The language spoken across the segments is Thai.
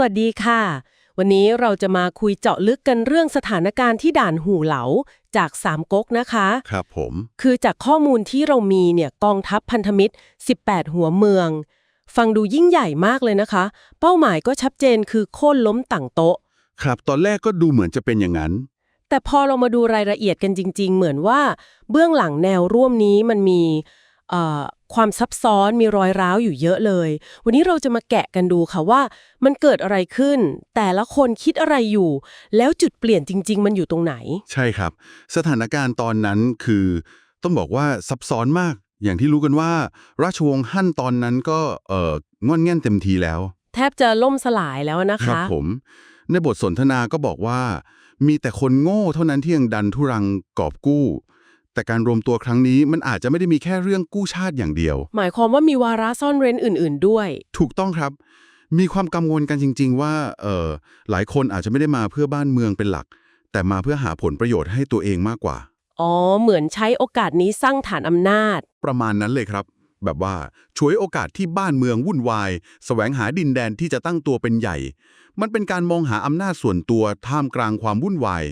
วัสดีค่ะ วันนี้เราจะมาคุยเจาะลึกกันเรื่องสถานการณ์ที่ด่านหูเหลาจากสามก๊กนะคะ ครับผม คือจากข้อมูลที่เรามีเนี่ยกองทัพพันธมิตร 18 หัวเมือง ฟังดูยิ่งใหญ่มากเลยนะคะ เป้าหมายก็ชัดเจนคือโค่นล้มต่างโต๊ะ ครับ ตอนแรกก็ดูเหมือนจะเป็นอย่างนั้น แต่พอเรามาดูรายละเอียดกันจริง ๆ เหมือนว่าเบื้องหลังแนวร่วมนี้มันมีเอ่อ ความซับซ้อนมีรอยร้าวอยู่เยอะเลย วันนี้เราจะมาแกะกันดูค่ะว่า มันเกิดอะไรขึ้น แต่ละคนคิดอะไรอยู่ แล้วจุดเปลี่ยนจริง ๆ มันอยู่ตรงไหน ใช่ครับ สถานการณ์ตอนนั้นคือ ต้องบอกว่าซับซ้อนมาก อย่างที่รู้กันว่า ราชวงศ์ฮั่นตอนนั้นก็เอ่องอนแง่นเต็มทีแล้ว แทบจะล่มสลายแล้วนะครัคะผม ในบทสนทนาก็บอกว่า มีแต่คนโง่เท่านั้นที่ยังดันทุรังกอบกู้ แต่การรวมตัวครั้งนี้มันอาจจะไม่ได้มีแค่เรื่องกู้ชาติอย่างเดียว หมายความว่ามีวาระซ่อนเร้นอื่น ๆ ด้วย ถูกต้องครับ มีความกังวลกันจริง ๆ ว่าเอ่อหลายคนอาจจะไม่ได้มาเพื่อบ้านเมืองเป็นหลัก แต่มาเพื่อหาผลประโยชน์ให้ตัวเองมากกว่า อ๋อ เหมือนใช้โอกาสนี้สร้างฐานอำนาจ ประมาณนั้นเลยครับ แบบว่าช่วยโอกาสที่บ้านเมืองวุ่นวายแสวงหาดินแดนที่จะตั้งตัวเป็นใหญ่ มันเป็นการมองหาอำนาจส่วนตัวท่ามกลางความวุ่นวาย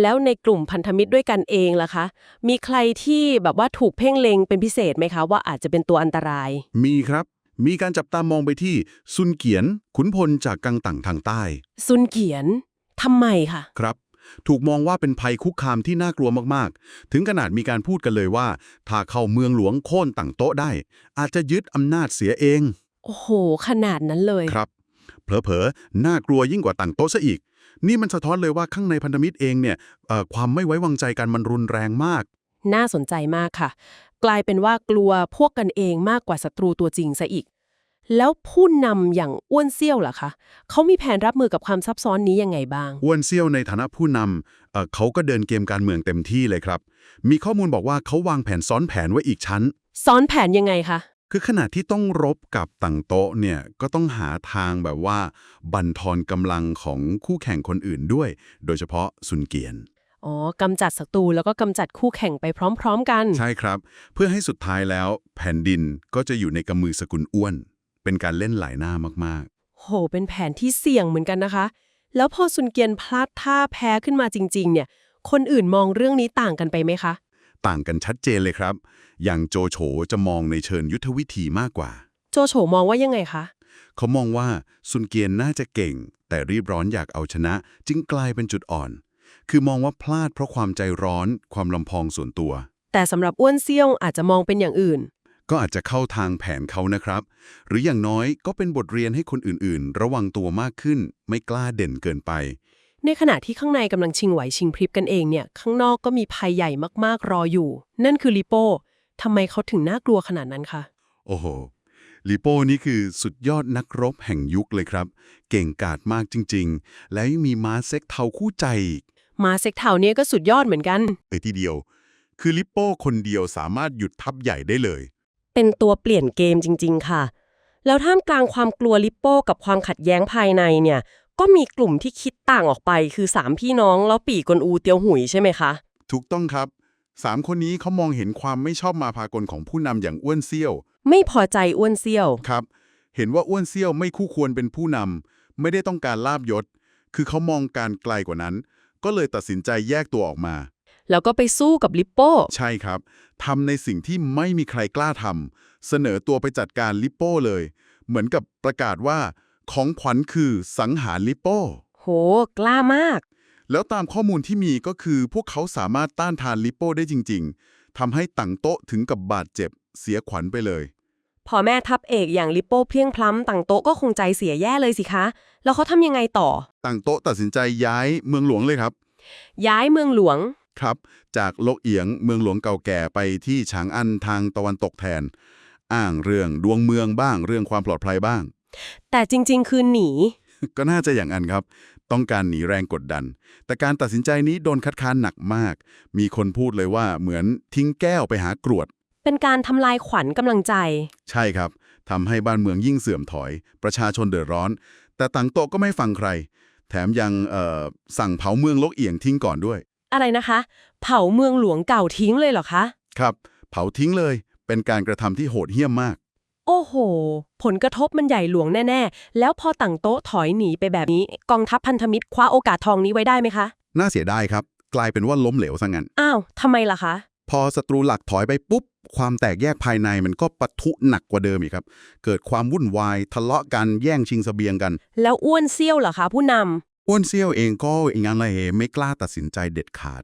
แล้วในกลุ่มพันธมิตรด้วยกันเองล่ะคะ มีใครที่แบบว่าถูกเพ่งเล็งเป็นพิเศษไหมคะ ว่าอาจจะเป็นตัวอันตราย มีครับ มีการจับตามองไปที่ซุนเกียน ขุนพลจากกังตังทางใต้ ซุนเกียนทำไมคะครับ ถูกมองว่าเป็นภัยคุกคามที่น่ากลัวมากๆ ถึงขนาดมีการพูดกันเลยว่า ถ้าเข้าเมืองหลวงโค่นต่างโต๊ะได้ อาจจะยึดอำนาจเสียเอง โอ้โห ขนาดนั้นเลย ครับ เผลอๆ น่ากลัวยิ่งกว่าต่างโต๊ะซะอีก นี่มันสะท้อนเลยว่าข้างในพันธมิตรเองเนี่ยเอ่อความไม่ไว้วางใจกันมันรุนแรงมาก น่าสนใจมากค่ะ กลายเป็นว่ากลัวพวกกันเองมากกว่าศัตรูตัวจริงซะอีก แล้วผู้นำอย่างอ้วนเซี่ยวล่ะคะเขามีแผนรับมือกับความซับซ้อนนี้ยังไงบ้าง อ้วนเซี่ยวในฐานะผู้นำเอ่อเขาก็เดินเกมการเมืองเต็มที่เลยครับ มีข้อมูลบอกว่าเขาวางแผนซ้อนแผนไว้อีกชั้น ซ้อนแผนยังไงคะ คือขณะที่ต้องรบกับต่างโต๊ะเนี่ยก็ต้องหาทางแบบว่า บั่นทอนกำลังของคู่แข่งคนอื่นด้วย โดยเฉพาะซุนเกียนอ๋อกำจัดศัตรูแล้วก็กำจัดคู่แข่งไปพร้อม ๆ กัน ใช่ครับ เพื่อให้สุดท้ายแล้วแผ่นดินก็จะอยู่ในกำมือสกุลอ้วน เป็นการเล่นหลายหน้ามากโห เป็นแผนที่เสี่ยงเหมือนกันนะคะ แล้วพอซุนเกียนพลาดท่าแพ้ขึ้นมาจริง ๆ เนี่ย คนอื่นมองเรื่องนี้ต่างกันไปไหมคะๆ ต่างกันชัดเจนเลยครับ อย่างโจโฉจะมองในเชิงยุทธวิธีมากกว่า โจโฉมองว่ายังไงคะ เขามองว่าซุนเกียนน่าจะเก่ง แต่รีบร้อนอยากเอาชนะ จึงกลายเป็นจุดอ่อน คือมองว่าพลาดเพราะความใจร้อน ความลำพองส่วนตัว แต่สำหรับอ้วนเซี่ยวอาจจะมองเป็นอย่างอื่น ก็อาจจะเข้าทางแผนเขานะครับ หรืออย่างน้อยก็เป็นบทเรียนให้คนอื่นๆ ระวังตัวมากขึ้น ไม่กล้าเด่นเกินไป ในขณะที่ข้างในกำลังชิงไหวชิงพริบกันเองเนี่ย ข้างนอกก็มีภัยใหญ่มากๆรออยู่ นั่นคือลิโป้ทำไมเขาถึงน่ากลัวขนาดนั้นคะ โอ้โห ลิโป้นี่คือสุดยอดนักรบแห่งยุคเลยครับ เก่งกาจมากจริง ๆ และยังมีม้าเซ็กเทาคู่ใจอีกมาเซ็กเทาเนี่ยก็สุดยอดเหมือนกันเอยทีเดียว คือลิปโป้คนเดียวสามารถหยุดทัพใหญ่ได้เลย เป็นตัวเปลี่ยนเกมจริง ๆ ค่ะ แล้วท่ามกลางความกลัวลิปโป้กับความขัดแย้งภายในเนี่ย ก็มีกลุ่มที่คิดต่างออกไปคือสามพี่น้องแล้วปี่กวนอูเตียวหุยใช่ไหมคะ ถูกต้องครับสามคนนี้เขามองเห็นความไม่ชอบมาพากลของผู้นำอย่างอ้วนเซี่ยว ไม่พอใจอ้วนเซี่ยวครับ เห็นว่าอ้วนเซี่ยวไม่คู่ควรเป็นผู้นำไม่ได้ต้องการลาบยศ คือเขามองการไกลกว่านั้น ก็เลยตัดสินใจแยกตัวออกมา แล้วก็ไปสู้กับลิปโป้ ใช่ครับทำในสิ่งที่ไม่มีใครกล้าทำเสนอตัวไปจัดการลิปโป้เลย เหมือนกับประกาศว่า ของขวัญคือสังหารลิปโป้ โห กล้ามาก แล้วตามข้อมูลที่มีก็คือพวกเขาสามารถต้านทานลิปโป้ได้จริง ๆทำให้ต่างโต๊ะถึงกับบาดเจ็บเสียขวัญไปเลย พอแม่ทัพเอกอย่างลิปโป้เพลียงพล้ำต่างโต๊ะก็คงใจเสียแย่เลยสิคะ แล้วเขาทำยังไงต่อต่างโต๊ะตัดสินใจย้ายเมืองหลวงเลยครับ ย้ายเมืองหลวง ครับ จากโลกเอียงเมืองหลวงเก่าแก่ไปที่ฉางอันทางตะวันตกแทน อ้างเรื่องดวงเมืองบ้างเรื่องความปลอดภัยบ้าง แต่จริง ๆ คือหนี ก็น่าจะอย่างนั้นครับ ต้องการหนีแรงกดดัน แต่การตัดสินใจนี้โดนคัดค้านหนักมาก มีคนพูดเลยว่าเหมือนทิ้งแก้วไปหากรวด เป็นการทำลายขวัญกำลังใจ ใช่ครับทำให้บ้านเมืองยิ่งเสื่อมถอย ประชาชนเดือดร้อน แต่ต่างโต๊ะก็ไม่ฟังใคร แถมยังเอ่อสั่งเผาเมืองลกเอียงทิ้งก่อนด้วย อะไรนะคะ เผาเมืองหลวงเก่าทิ้งเลยเหรอคะ ครับ เผาทิ้งเลย เป็นการกระทำที่โหดเหี้ยมมาก โอ้โห ผลกระทบมันใหญ่หลวงแน่ ๆ แล้วพอต่างโต๊ะถอยหนีไปแบบนี้ กองทัพพันธมิตรคว้าโอกาสทองนี้ไว้ได้ไหมคะ น่าเสียดายครับ กลายเป็นว่าล้มเหลวซะงั้น อ้าวทำไมล่ะคะ พอศัตรูหลักถอยไปปุ๊บ ความแตกแยกภายในมันก็ปะทุหนักกว่าเดิมอีกครับ เกิดความวุ่นวาย ทะเลาะกันแย่งชิงเสบียงกัน แล้วอ้วนเซี่ยวเหรอคะ ผู้นอ้วนเซี่ยวเองก็อีกงั้นเลยไม่กล้าตัดสินใจเด็ดขาด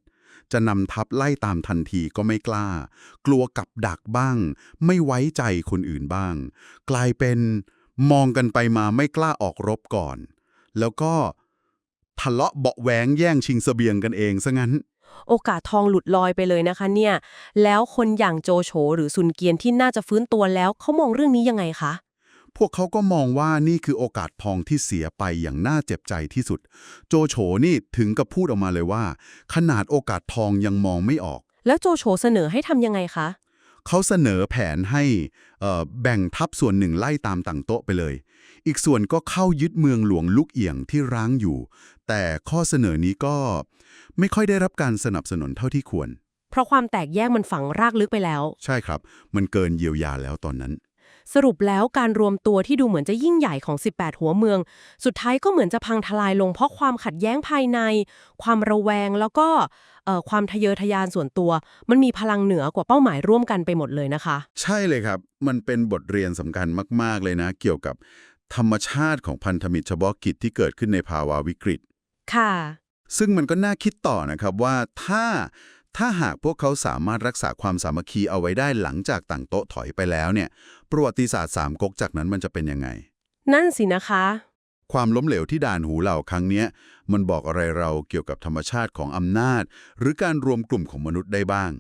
จะนำทัพไล่ตามทันทีก็ไม่กล้า กลัวกับดักบ้าง ไม่ไว้ใจคนอื่นบ้าง กลายเป็นมองกันไปมาไม่กล้าออกรบก่อน แล้วก็ทะเลาะเบาะแหวงแย่งชิงเสบียงกันเองซะงั้น โอกาสทองหลุดลอยไปเลยนะคะเนี่ย แล้วคนอย่างโจโฉหรือซุนเกียนที่น่าจะฟื้นตัวแล้วเขามองเรื่องนี้ยังไงคะ พวกเขาก็มองว่านี่คือโอกาสทองที่เสียไปอย่างน่าเจ็บใจที่สุด โจโฉนี่ถึงกับพูดออกมาเลยว่า ขนาดโอกาสทองยังมองไม่ออก แล้วโจโฉเสนอให้ทำยังไงคะ เขาเสนอแผนให้เอ่อแบ่งทัพส่วนหนึ่งไล่ตามต่างโต๊ะไปเลย อีกส่วนก็เข้ายึดเมืองหลวงลูกเอี่ยงที่ร้างอยู่ แต่ข้อเสนอนี้ก็ไม่ค่อยได้รับการสนับสนุนเท่าที่ควร เพราะความแตกแยกมันฝังรากลึกไปแล้ว ใช่ครับ มันเกินเยียวยาแล้วตอนนั้น สรุปแล้วการรวมตัวที่ดูเหมือนจะยิ่งใหญ่ของ 18 หัวเมือง สุดท้ายก็เหมือนจะพังทลายลงเพราะความขัดแย้งภายใน ความระแวงแล้วก็เอ่อความทะเยอทะยานส่วนตัว มันมีพลังเหนือกว่าเป้าหมายร่วมกันไปหมดเลยนะคะ ใช่เลยครับ มันเป็นบทเรียนสำคัญมาก ๆ เลยนะ เกี่ยวกับธรรมชาติของพันธมิตรเฉพาะกิจที่เกิดขึ้นในภาวะวิกฤต ค่ะ ซึ่งมันก็น่าคิดต่อนะครับว่าถ้า ถ้าหากพวกเขาสามารถรักษาความสามัคคีเอาไว้ได้หลังจากต่างโต๊ะถอยไปแล้วเนี่ย ประวัติศาสตร์สามก๊กจากนั้นมันจะเป็นยังไง นั่นสินะคะ ความล้มเหลวที่ด่านหูเหล่าครั้งเนี้ย มันบอกอะไรเราเกี่ยวกับธรรมชาติของอำนาจ หรือการรวมกลุ่มของมนุษย์ได้บ้าง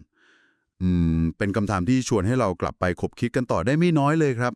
อืม เป็นคำถามที่ชวนให้เรากลับไปคบคิดกันต่อได้ไม่น้อยเลยครับ